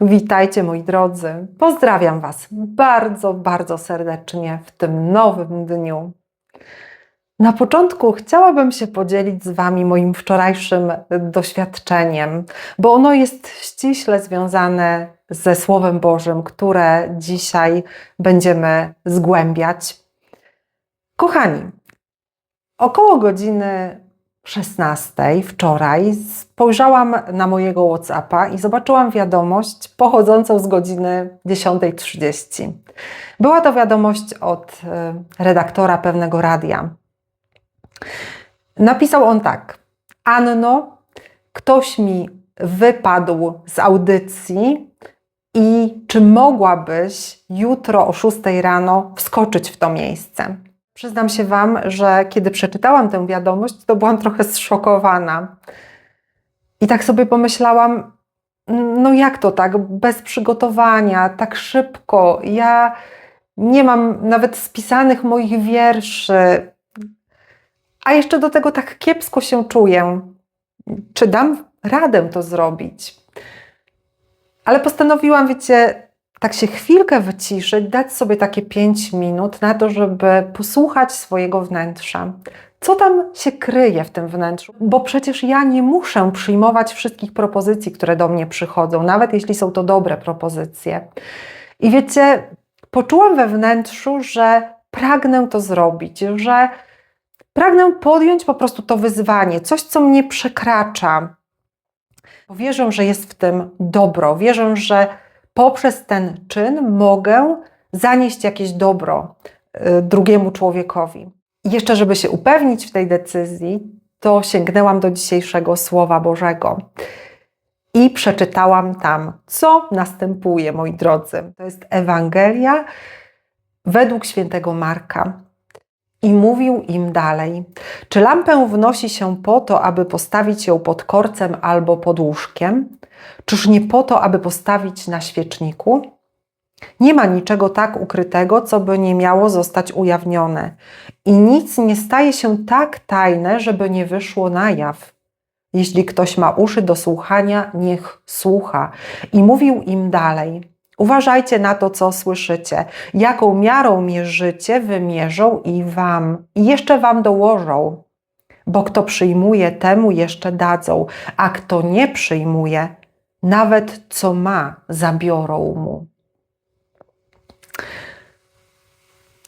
Witajcie moi drodzy. Pozdrawiam Was bardzo, bardzo serdecznie w tym nowym dniu. Na początku chciałabym się podzielić z Wami moim wczorajszym doświadczeniem, bo ono jest ściśle związane ze Słowem Bożym, które dzisiaj będziemy zgłębiać. Kochani, około godziny 16 wczoraj spojrzałam na mojego WhatsAppa i zobaczyłam wiadomość pochodzącą z godziny 10.30. Była to wiadomość od e, redaktora pewnego radia. Napisał on tak: Anno, ktoś mi wypadł z audycji i czy mogłabyś jutro o 6 rano wskoczyć w to miejsce? Przyznam się Wam, że kiedy przeczytałam tę wiadomość, to byłam trochę zszokowana. I tak sobie pomyślałam, no jak to tak, bez przygotowania, tak szybko. Ja nie mam nawet spisanych moich wierszy, a jeszcze do tego tak kiepsko się czuję. Czy dam radę to zrobić? Ale postanowiłam, wiecie, tak się chwilkę wyciszyć, dać sobie takie 5 minut na to, żeby posłuchać swojego wnętrza. Co tam się kryje w tym wnętrzu? Bo przecież ja nie muszę przyjmować wszystkich propozycji, które do mnie przychodzą, nawet jeśli są to dobre propozycje. I wiecie, poczułam we wnętrzu, że pragnę to zrobić, że pragnę podjąć po prostu to wyzwanie, coś, co mnie przekracza. Wierzę, że jest w tym dobro, wierzę, że poprzez ten czyn mogę zanieść jakieś dobro y, drugiemu człowiekowi. Jeszcze, żeby się upewnić w tej decyzji, to sięgnęłam do dzisiejszego Słowa Bożego i przeczytałam tam, co następuje, moi drodzy. To jest Ewangelia według świętego Marka. I mówił im dalej: Czy lampę wnosi się po to, aby postawić ją pod korcem albo pod łóżkiem? Czyż nie po to, aby postawić na świeczniku? Nie ma niczego tak ukrytego, co by nie miało zostać ujawnione, i nic nie staje się tak tajne, żeby nie wyszło na jaw. Jeśli ktoś ma uszy do słuchania, niech słucha. I mówił im dalej: Uważajcie na to, co słyszycie. Jaką miarą mierzycie, wymierzą i wam, i jeszcze wam dołożą. Bo kto przyjmuje, temu jeszcze dadzą, a kto nie przyjmuje, nawet co ma, zabiorą mu.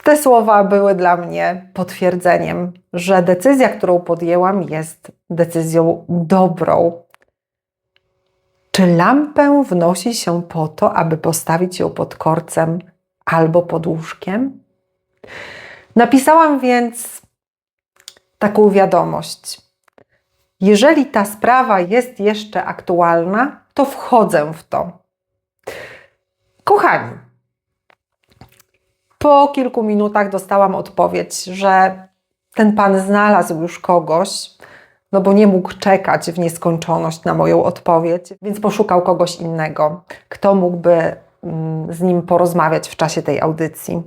Te słowa były dla mnie potwierdzeniem, że decyzja, którą podjęłam, jest decyzją dobrą. Czy lampę wnosi się po to, aby postawić ją pod korcem albo pod łóżkiem? Napisałam więc taką wiadomość. Jeżeli ta sprawa jest jeszcze aktualna, to wchodzę w to. Kochani, po kilku minutach dostałam odpowiedź, że ten pan znalazł już kogoś, no bo nie mógł czekać w nieskończoność na moją odpowiedź, więc poszukał kogoś innego, kto mógłby mm, z nim porozmawiać w czasie tej audycji.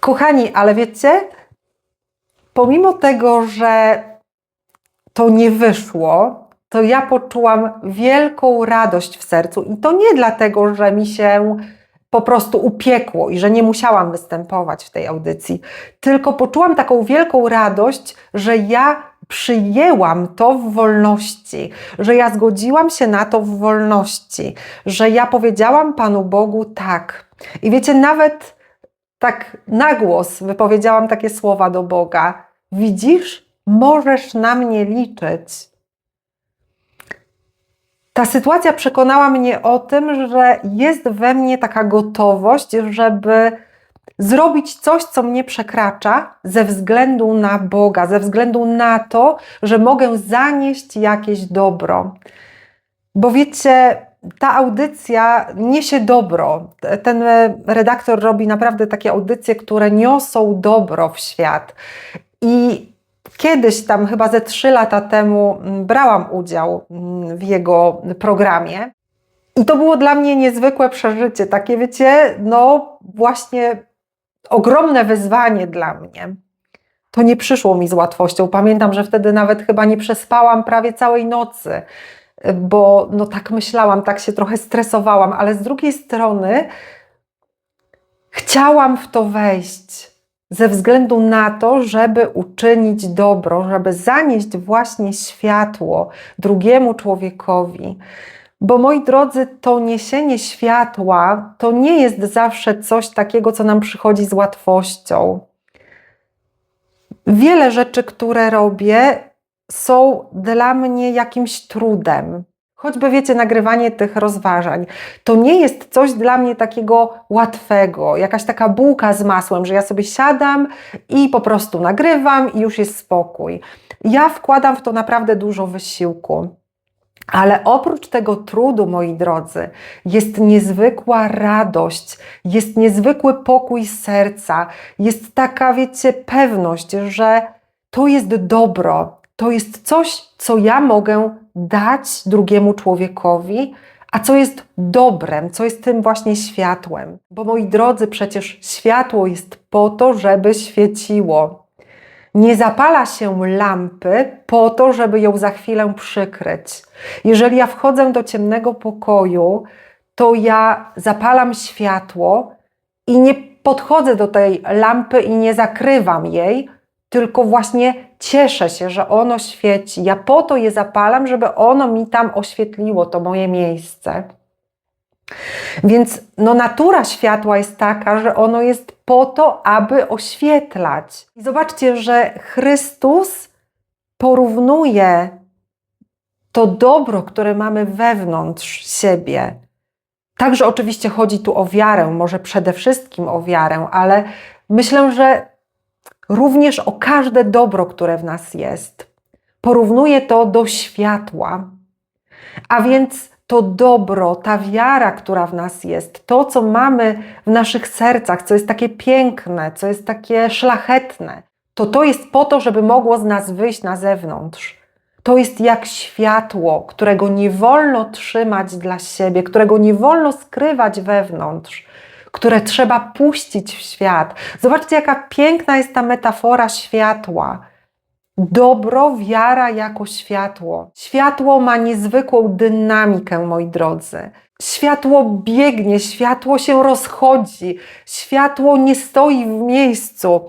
Kochani, ale wiecie, pomimo tego, że to nie wyszło, to ja poczułam wielką radość w sercu i to nie dlatego, że mi się po prostu upiekło i że nie musiałam występować w tej audycji, tylko poczułam taką wielką radość, że ja przyjęłam to w wolności, że ja zgodziłam się na to w wolności, że ja powiedziałam Panu Bogu tak. I wiecie, nawet tak na głos wypowiedziałam takie słowa do Boga: Widzisz, możesz na mnie liczyć. Ta sytuacja przekonała mnie o tym, że jest we mnie taka gotowość, żeby zrobić coś, co mnie przekracza, ze względu na Boga, ze względu na to, że mogę zanieść jakieś dobro. Bo wiecie, ta audycja niesie dobro. Ten redaktor robi naprawdę takie audycje, które niosą dobro w świat. I Kiedyś tam, chyba ze trzy lata temu, mm, brałam udział mm, w jego programie. I to było dla mnie niezwykłe przeżycie. Takie, wiecie, no właśnie ogromne wyzwanie dla mnie. To nie przyszło mi z łatwością. Pamiętam, że wtedy nawet chyba nie przespałam prawie całej nocy. bo no tak myślałam, tak się trochę stresowałam, ale z drugiej strony chciałam w to wejść ze względu na to, żeby uczynić dobro, żeby zanieść właśnie światło drugiemu człowiekowi. Bo moi drodzy, to niesienie światła to nie jest zawsze coś takiego, co nam przychodzi z łatwością. Wiele rzeczy, które robię, są dla mnie jakimś trudem. Choćby wiecie, nagrywanie tych rozważań, to nie jest coś dla mnie takiego łatwego, jakaś taka bułka z masłem, że ja sobie siadam i po prostu nagrywam i już jest spokój. Ja wkładam w to naprawdę dużo wysiłku. Ale oprócz tego trudu, moi drodzy, jest niezwykła radość, jest niezwykły pokój serca, jest taka, wiecie, pewność, że to jest dobro, to jest coś, co ja mogę dać drugiemu człowiekowi, a co jest dobrem, co jest tym właśnie światłem. Bo moi drodzy, przecież światło jest po to, żeby świeciło. Nie zapala się lampy po to, żeby ją za chwilę przykryć. Jeżeli ja wchodzę do ciemnego pokoju, to ja zapalam światło i nie podchodzę do tej lampy i nie zakrywam jej, tylko właśnie cieszę się, że ono świeci. Ja po to je zapalam, żeby ono mi tam oświetliło to moje miejsce. Więc no, natura światła jest taka, że ono jest po to, aby oświetlać. I zobaczcie, że Chrystus porównuje to dobro, które mamy wewnątrz siebie. Także oczywiście chodzi tu o wiarę, może przede wszystkim o wiarę, ale myślę, że również o każde dobro, które w nas jest. Porównuje to do światła. A więc to dobro, ta wiara, która w nas jest, to, co mamy w naszych sercach, co jest takie piękne, co jest takie szlachetne, to to jest po to, żeby mogło z nas wyjść na zewnątrz. To jest jak światło, którego nie wolno trzymać dla siebie, którego nie wolno skrywać wewnątrz, które trzeba puścić w świat. Zobaczcie, jaka piękna jest ta metafora światła. Dobro, wiara jako światło. Światło ma niezwykłą dynamikę, moi drodzy. Światło biegnie, światło się rozchodzi, światło nie stoi w miejscu.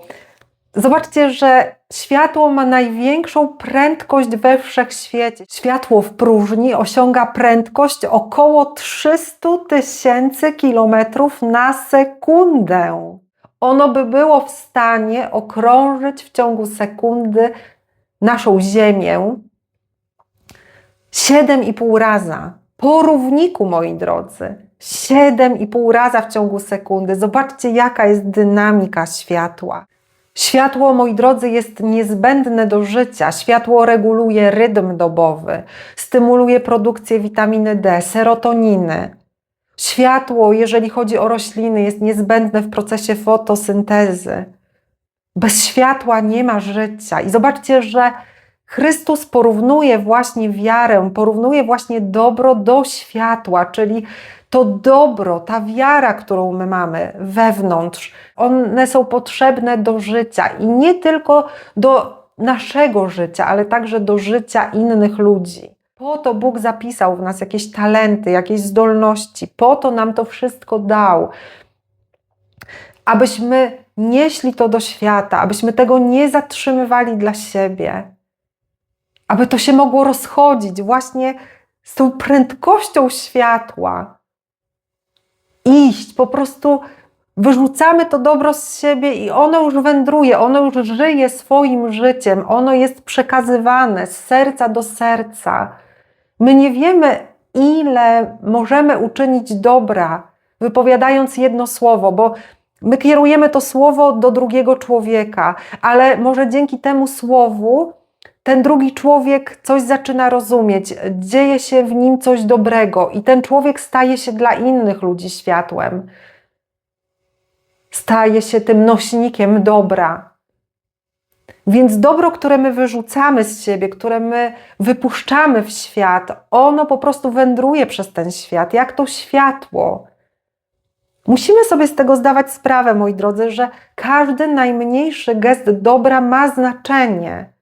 Zobaczcie, że światło ma największą prędkość we wszechświecie. Światło w próżni osiąga prędkość około 300 tysięcy kilometrów na sekundę. Ono by było w stanie okrążyć w ciągu sekundy naszą Ziemię 7,5 raza. Po równiku, moi drodzy. 7,5 raza w ciągu sekundy. Zobaczcie, jaka jest dynamika światła. Światło, moi drodzy, jest niezbędne do życia. Światło reguluje rytm dobowy, stymuluje produkcję witaminy D, serotoniny. Światło, jeżeli chodzi o rośliny, jest niezbędne w procesie fotosyntezy. Bez światła nie ma życia. I zobaczcie, że Chrystus porównuje właśnie wiarę, porównuje właśnie dobro do światła, czyli to dobro, ta wiara, którą my mamy wewnątrz, one są potrzebne do życia i nie tylko do naszego życia, ale także do życia innych ludzi. Po to Bóg zapisał w nas jakieś talenty, jakieś zdolności, po to nam to wszystko dał, abyśmy nieśli to do świata, abyśmy tego nie zatrzymywali dla siebie, aby to się mogło rozchodzić właśnie z tą prędkością światła. Iść, po prostu wyrzucamy to dobro z siebie i ono już wędruje, ono już żyje swoim życiem, ono jest przekazywane z serca do serca. My nie wiemy, ile możemy uczynić dobra, wypowiadając jedno słowo, bo My kierujemy to słowo do drugiego człowieka, ale może dzięki temu słowu ten drugi człowiek coś zaczyna rozumieć, dzieje się w nim coś dobrego i ten człowiek staje się dla innych ludzi światłem. Staje się tym nośnikiem dobra. Więc dobro, które my wyrzucamy z siebie, które my wypuszczamy w świat, ono po prostu wędruje przez ten świat, jak to światło. Musimy sobie z tego zdawać sprawę, moi drodzy, że każdy najmniejszy gest dobra ma znaczenie.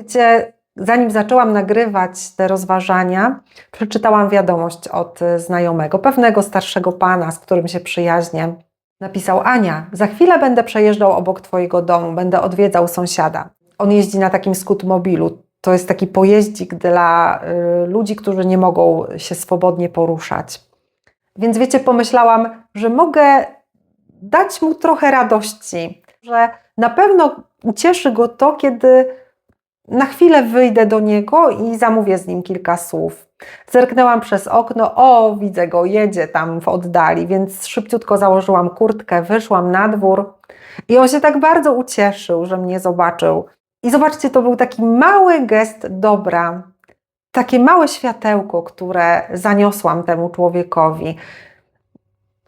Wiecie, zanim zaczęłam nagrywać te rozważania, przeczytałam wiadomość od y, znajomego, pewnego starszego pana, z którym się przyjaźnię. Napisał: Ania, za chwilę będę przejeżdżał obok Twojego domu, będę odwiedzał sąsiada. On jeździ na takim skutmobilu. To jest taki pojeździk dla y, ludzi, którzy nie mogą się swobodnie poruszać. Więc wiecie, pomyślałam, że mogę dać mu trochę radości, że na pewno ucieszy go to, kiedy na chwilę wyjdę do niego i zamówię z nim kilka słów. Zerknęłam przez okno, o, widzę go, jedzie tam w oddali, więc szybciutko założyłam kurtkę, wyszłam na dwór i on się tak bardzo ucieszył, że mnie zobaczył. I zobaczcie, to był taki mały gest dobra, takie małe światełko, które zaniosłam temu człowiekowi.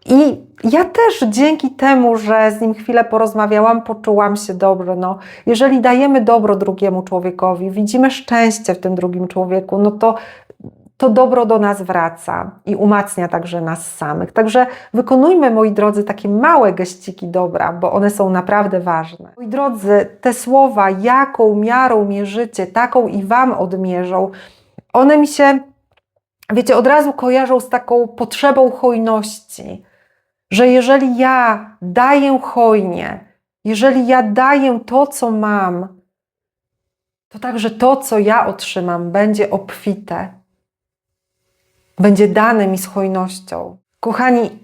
I ja też dzięki temu, że z nim chwilę porozmawiałam, poczułam się dobrze. No, jeżeli dajemy dobro drugiemu człowiekowi, widzimy szczęście w tym drugim człowieku, no to to dobro do nas wraca i umacnia także nas samych. Także wykonujmy, moi drodzy, takie małe geściki dobra, bo one są naprawdę ważne. Moi drodzy, te słowa, jaką miarą mierzycie, taką i Wam odmierzą, one mi się, wiecie, od razu kojarzą z taką potrzebą hojności że jeżeli ja daję hojnie, jeżeli ja daję to, co mam, to także to, co ja otrzymam, będzie obfite, będzie dane mi z hojnością. Kochani,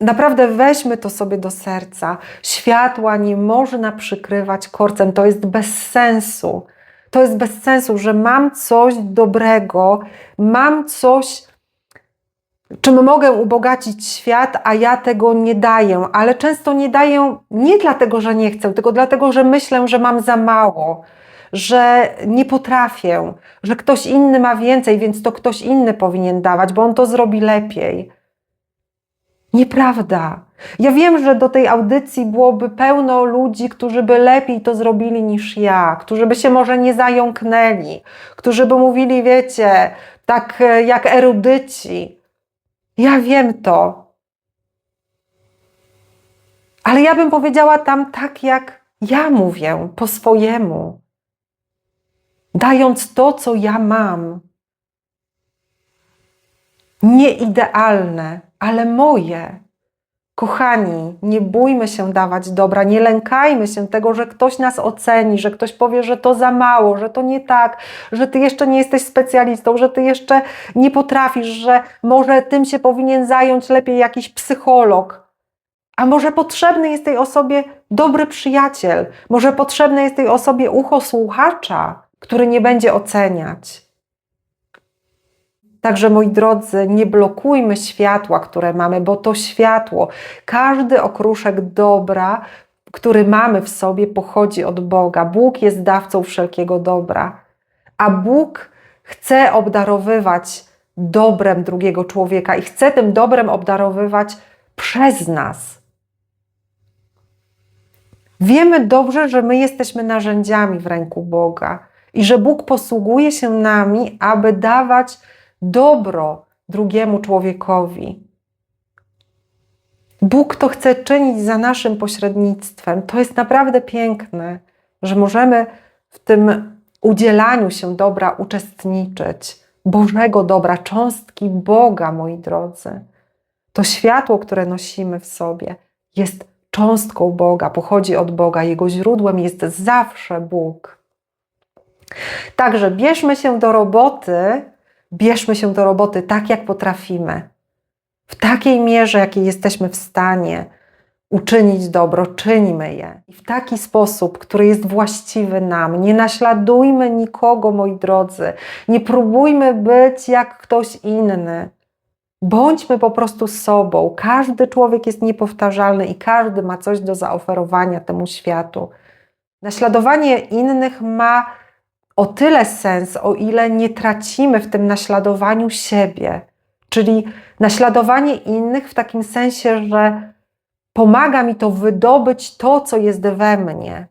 naprawdę weźmy to sobie do serca. Światła nie można przykrywać korcem, to jest bez sensu. To jest bez sensu, że mam coś dobrego, mam coś czym mogę ubogacić świat, a ja tego nie daję, ale często nie daję nie dlatego, że nie chcę, tylko dlatego, że myślę, że mam za mało, że nie potrafię, że ktoś inny ma więcej, więc to ktoś inny powinien dawać, bo on to zrobi lepiej. Nieprawda. Ja wiem, że do tej audycji byłoby pełno ludzi, którzy by lepiej to zrobili niż ja, którzy by się może nie zająknęli, którzy by mówili, wiecie, tak jak erudyci, ja wiem to. Ale ja bym powiedziała tam tak, jak ja mówię, po swojemu, dając to, co ja mam. Nie idealne, ale moje. Kochani, nie bójmy się dawać dobra, nie lękajmy się tego, że ktoś nas oceni, że ktoś powie, że to za mało, że to nie tak, że ty jeszcze nie jesteś specjalistą, że ty jeszcze nie potrafisz, że może tym się powinien zająć lepiej jakiś psycholog. A może potrzebny jest tej osobie dobry przyjaciel, może potrzebne jest tej osobie ucho słuchacza, który nie będzie oceniać. Także moi drodzy, nie blokujmy światła, które mamy, bo to światło, każdy okruszek dobra, który mamy w sobie, pochodzi od Boga. Bóg jest dawcą wszelkiego dobra, a Bóg chce obdarowywać dobrem drugiego człowieka i chce tym dobrem obdarowywać przez nas. Wiemy dobrze, że my jesteśmy narzędziami w ręku Boga i że Bóg posługuje się nami, aby dawać dobro drugiemu człowiekowi. Bóg to chce czynić za naszym pośrednictwem. To jest naprawdę piękne, że możemy w tym udzielaniu się dobra uczestniczyć. Bożego dobra, cząstki Boga, moi drodzy. To światło, które nosimy w sobie, jest cząstką Boga, pochodzi od Boga, jego źródłem jest zawsze Bóg. Także bierzmy się do roboty bierzmy się do roboty tak, jak potrafimy. W takiej mierze, jakiej jesteśmy w stanie uczynić dobro, czyńmy je. I w taki sposób, który jest właściwy nam. Nie naśladujmy nikogo, moi drodzy. Nie próbujmy być jak ktoś inny. Bądźmy po prostu sobą. Każdy człowiek jest niepowtarzalny i każdy ma coś do zaoferowania temu światu. Naśladowanie innych ma o tyle sens, o ile nie tracimy w tym naśladowaniu siebie, czyli naśladowanie innych w takim sensie, że pomaga mi to wydobyć to, co jest we mnie.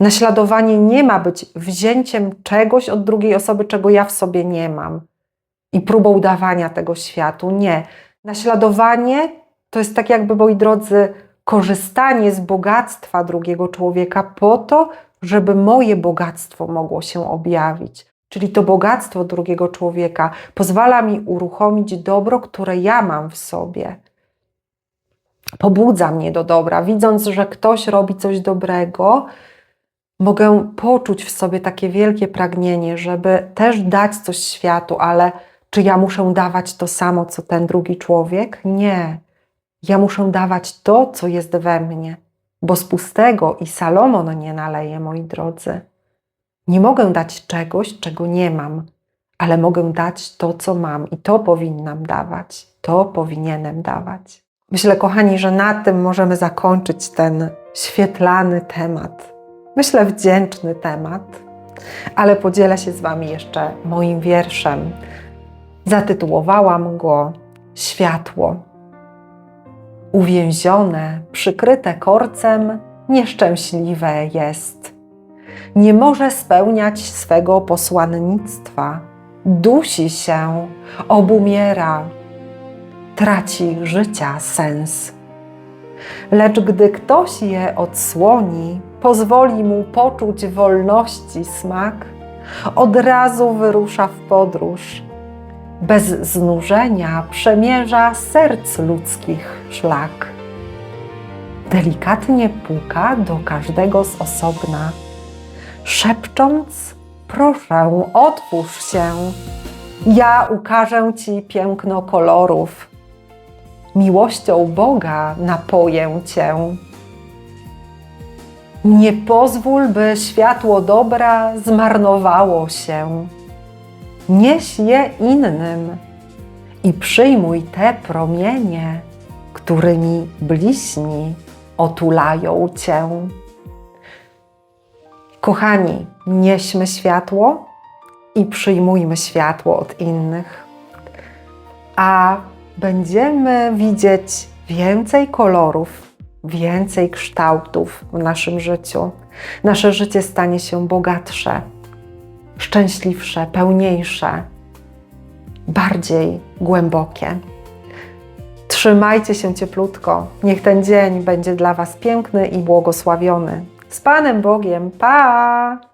Naśladowanie nie ma być wzięciem czegoś od drugiej osoby, czego ja w sobie nie mam i próbą dawania tego światu. Nie. Naśladowanie to jest tak, jakby, moi drodzy, korzystanie z bogactwa drugiego człowieka po to, żeby moje bogactwo mogło się objawić. Czyli to bogactwo drugiego człowieka pozwala mi uruchomić dobro, które ja mam w sobie. Pobudza mnie do dobra. Widząc, że ktoś robi coś dobrego, mogę poczuć w sobie takie wielkie pragnienie, żeby też dać coś światu, ale czy ja muszę dawać to samo, co ten drugi człowiek? Nie. Ja muszę dawać to, co jest we mnie, bo z pustego i Salomon nie naleje, moi drodzy. Nie mogę dać czegoś, czego nie mam, ale mogę dać to, co mam i to powinnam dawać, to powinienem dawać. Myślę, kochani, że na tym możemy zakończyć ten świetlany temat. Myślę, wdzięczny temat, ale podzielę się z Wami jeszcze moim wierszem. Zatytułowałam go Światło. Uwięzione, przykryte korcem, nieszczęśliwe jest. Nie może spełniać swego posłannictwa. Dusi się, obumiera, traci życia sens. Lecz gdy ktoś je odsłoni, pozwoli mu poczuć wolności smak, od razu wyrusza w podróż. Bez znużenia przemierza serc ludzkich szlak. Delikatnie puka do każdego z osobna, szepcząc: Proszę, otwórz się. Ja ukażę ci piękno kolorów. Miłością Boga napoję cię. Nie pozwól, by światło dobra zmarnowało się. Nieś je innym i przyjmuj te promienie, którymi bliźni otulają cię. Kochani, nieśmy światło i przyjmujmy światło od innych, a będziemy widzieć więcej kolorów, więcej kształtów w naszym życiu. Nasze życie stanie się bogatsze, szczęśliwsze, pełniejsze, bardziej głębokie. Trzymajcie się cieplutko. Niech ten dzień będzie dla Was piękny i błogosławiony. Z Panem Bogiem. Pa!